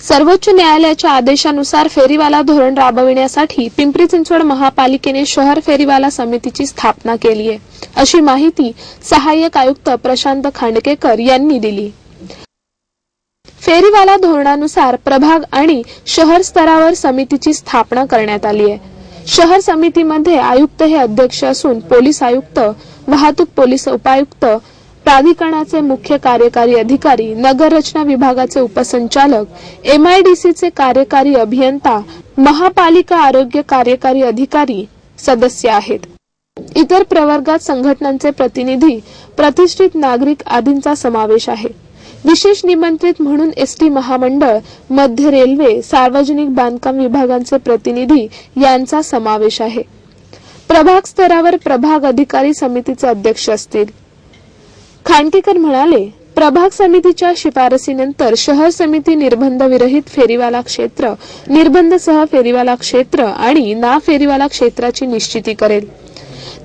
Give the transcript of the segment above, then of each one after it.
सर्वोच्च न्यायालयाच्या आदेशानुसार फेरीवाला धोरण राबविण्यासाठी पिंपरी चिंचवड महापालिकेने शहर फेरीवाला समितीची स्थापना केली आहे. अशी माहिती सहाय्यक आयुक्त प्रशांत खांडकेकर यांनी दिली. फेरीवाला धोरणानुसार प्रभाग आणि शहर स्तरावर समितीची स्थापना करण्यात आली आहे. शहर समितीमध्ये आयुक्त हे अध्यक्ष असून पोलीस आयुक्त वाहतूक पोलीस उपायुक्त प्राधिकरणाचे मुख्य कार्यकारी अधिकारी नगर रचना विभागाचे उपसंचालक एमआयडीसीचे कार्यकारी अभियंता महापालिका आरोग्य कार्यकारी अधिकारी सदस्य आहेत. इतर प्रवर्गात संघटनांचे प्रतिनिधी प्रतिष्ठित नागरिक आदींचा समावेश आहे. विशेष निमंत्रित म्हणून एस टी महामंडळ मध्य रेल्वे सार्वजनिक बांधकाम विभागांचे प्रतिनिधी यांचा समावेश आहे. प्रभाग स्तरावर प्रभाग अधिकारी समितीचे अध्यक्ष असतील. खांडकेकर म्हणाले प्रभाग समितीच्या शिफारसीनंतर शहर समिती निर्बंध विरहित फेरीवाला क्षेत्र निर्बंधसह फेरीवाला क्षेत्र आणि ना फेरीवाला क्षेत्राची निश्चिती करेल.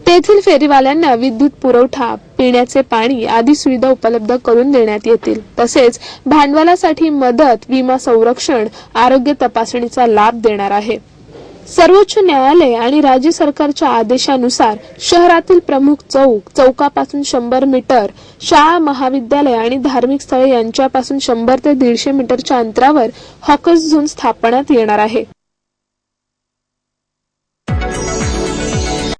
तेथील फेरीवाल्यांना विद्युत पुरवठा पिण्याचे पाणी आदी सुविधा उपलब्ध करून देण्यात येतील. तसेच भांडवलासाठी मदत विमा संरक्षण आरोग्य तपासणीचा लाभ देणार आहे. सर्वोच्च न्यायालय आणि राज्य सरकारच्या आदेशानुसार शहरातील प्रमुख चौक चौकापासून शंभर मीटर शाळा महाविद्यालय आणि धार्मिक स्थळे यांच्यापासून शंभर ते दीडशे मीटरच्या अंतरावर हॉकर्स झोन स्थापण्यात येणार आहे.